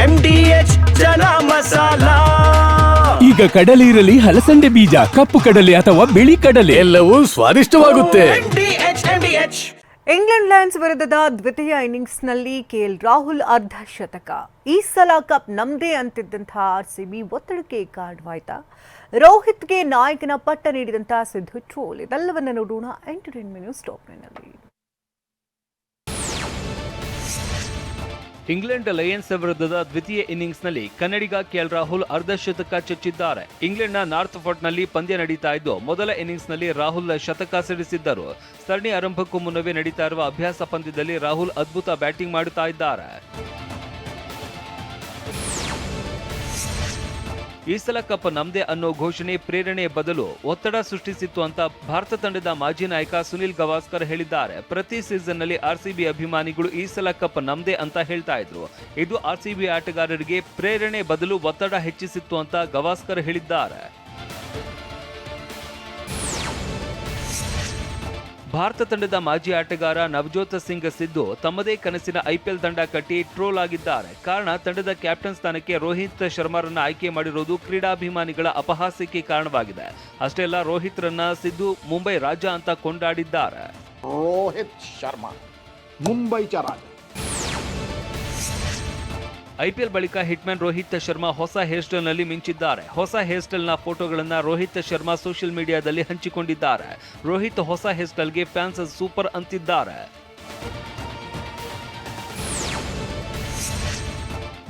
M D H chana masala. ಈಗ ಕಡಲೆ ಇರಲಿ ಹಲಸಂಡೆ ಬೀಜ ಕಪ್ಪು ಕಡಲೆ ಅಥವಾ ಬಿಳಿ ಕಡಲೆ. ಎಲ್ಲವೂ ಸ್ವಾದಿಷ್ಟವಾಗುತ್ತೆ. M D H M H England Lions ವಿರುದ್ಧದ ದ್ವಿತೀಯ ಇನ್ನಿಂಗ್ಸ್ನಲ್ಲಿ ಕೆಎಲ್ ರಾಹುಲ್ ಅರ್ಧ ಶತಕ ಈ ಸಲ ಕಪ್ ನಮ್ದೇ ಅಂತಿದ್ದಂತಹ ಬಿ ಒತ್ತಡಕ್ಕೆ ಕಾರಣವಾಯ್ತಾ? ರೋಹಿತ್ಗೆ ನಾಯಕನ ಪಟ್ಟ ನೀಡಿದಂತಹ ಸಿದ್ದು ಟ್ರೋಲ್ ಇದೆಲ್ಲವನ್ನ ನೋಡೋಣ ಎಂಟರ್ಟೈನ್ಮೆಂಟ್ ನ್ಯೂಸ್ ಟಾಪ್ನಲ್ಲಿ ಇಂಗ್ಲೆಂಡ್ ಲಯನ್ಸ್ ವಿರುದ್ಧದ ದ್ವಿತೀಯ ಇನ್ನಿಂಗ್ಸ್ನಲ್ಲಿ ಕನ್ನಡಿಗ ಕೆಎಲ್ ರಾಹುಲ್ ಅರ್ಧ ಶತಕ ಚುಚ್ಚಿದ್ದಾರೆ. ಇಂಗ್ಲೆಂಡ್ನ ನಾರ್ತ್ ಫೋರ್ಟ್ನಲ್ಲಿ ಪಂದ್ಯ ನಡೀತಾ ಇದ್ದು, ಮೊದಲ ಇನ್ನಿಂಗ್ಸ್ನಲ್ಲಿ ರಾಹುಲ್ ಶತಕ ಸಿಡಿಸಿದ್ದರು. ಸರಣಿ ಆರಂಭಕ್ಕೂ ಮುನ್ನವೇ ನಡೀತಾ ಇರುವ ಅಭ್ಯಾಸ ಪಂದ್ಯದಲ್ಲಿ ರಾಹುಲ್ ಅದ್ಭುತ ಬ್ಯಾಟಿಂಗ್ ಮಾಡುತ್ತಾ ಇದ್ದಾರೆ. ಈ ಸಲ ಕಪ್ ನಮ್ದೇ ಅನ್ನೋ ಘೋಷಣೆ ಪ್ರೇರಣೆ ಬದಲು ಒತ್ತಡ ಸೃಷ್ಟಿಸಿತ್ತು ಅಂತ ಭಾರತ ತಂಡದ ಮಾಜಿ ನಾಯಕ ಸುನಿಲ್ ಗವಾಸ್ಕರ್ ಹೇಳಿದ್ದಾರೆ. ಪ್ರತಿ ಸೀಸನ್ ಸೀಸನ್ನಲ್ಲಿ ಆರ್ಸಿಬಿ ಅಭಿಮಾನಿಗಳು ಈ ಸಲ ಕಪ್ ನಮ್ದೇ ಅಂತ ಹೇಳ್ತಾ ಇದ್ರು. ಇದು ಆರ್ಸಿಬಿ ಆಟಗಾರರಿಗೆ ಪ್ರೇರಣೆ ಬದಲು ಒತ್ತಡ ಹೆಚ್ಚಿಸಿತ್ತು ಅಂತ ಗವಾಸ್ಕರ್ ಹೇಳಿದ್ದಾರೆ. ಭಾರತ ತಂಡದ ಮಾಜಿ ಆಟಗಾರ ನವಜೋತ್ ಸಿಂಗ್ ಸಿದ್ದು ತಮ್ಮದೇ ಕನಸಿನ ಐಪಿಎಲ್ ತಂಡ ಕಟ್ಟಿ ಟ್ರೋಲ್ ಆಗಿದ್ದಾರೆ. ಕಾರಣ ತಂಡದ ಕ್ಯಾಪ್ಟನ್ ಸ್ಥಾನಕ್ಕೆ ರೋಹಿತ್ ಶರ್ಮಾರನ್ನ ಆಯ್ಕೆ ಮಾಡಿರುವುದು ಕ್ರೀಡಾಭಿಮಾನಿಗಳ ಅಪಹಾಸ್ಯಕ್ಕೆ ಕಾರಣವಾಗಿದೆ. ಅಷ್ಟೇ ಅಲ್ಲ ರೋಹಿತ್ ರನ್ನ ಸಿದ್ದು ಮುಂಬೈ ರಾಜ ಅಂತ ಕೊಂಡಾಡಿದ್ದಾರೆ. ರೋಹಿತ್ ಶರ್ಮಾ ಮುಂಬೈ ಚರಾಜ ಐಪಿಎಲ್ ಬಳಿಕ ಹಿಟ್ಮ್ಯಾನ್ ರೋಹಿತ್ ಶರ್ಮಾ ಹೊಸ ಹೇರ್ ಸ್ಟೈಲ್ನಲ್ಲಿ ಮಿಂಚಿದ್ದಾರೆ. ಹೊಸ ಹೇರ್ ಸ್ಟೈಲ್ನ ಫೋಟೋಗಳನ್ನು ರೋಹಿತ್ ಶರ್ಮಾ ಸೋಷಿಯಲ್ ಮೀಡಿಯಾದಲ್ಲಿ ಹಂಚಿಕೊಂಡಿದ್ದಾರೆ. ರೋಹಿತ್ ಹೊಸ ಹೇರ್ ಸ್ಟೈಲ್ಗೆ ಫ್ಯಾನ್ಸ್ ಸೂಪರ್ ಅಂತಿದ್ದಾರೆ.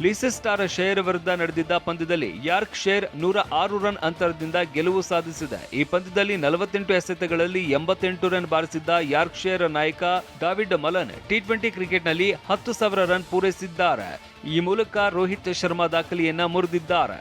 ಲೀಸೆಸ್ಟಾರ್ ಶೇರ್ ವಿರುದ್ಧ ನಡೆದಿದ್ದ ಪಂದ್ಯದಲ್ಲಿ ಯಾರ್ಕ್ ಶೇರ್ ನೂರ ಆರು ರನ್ ಅಂತರದಿಂದ ಗೆಲುವು ಸಾಧಿಸಿದೆ. ಈ ಪಂದ್ಯದಲ್ಲಿ ನಲವತ್ತೆಂಟು ಎಸೆತಗಳಲ್ಲಿ ಎಂಬತ್ತೆಂಟು ರನ್ ಬಾರಿಸಿದ್ದ ಯಾರ್ಕ್ ಶೇರ್ ನಾಯಕ ಡಾವಿಡ್ ಮಲನ್ ಟಿ ಟ್ವೆಂಟಿ ಕ್ರಿಕೆಟ್ನಲ್ಲಿ ಹತ್ತು ಸಾವಿರ ರನ್ ಪೂರೈಸಿದ್ದಾರೆ. ಈ ಮೂಲಕ ರೋಹಿತ್ ಶರ್ಮಾ ದಾಖಲೆಯನ್ನ ಮುರಿದಿದ್ದಾರೆ.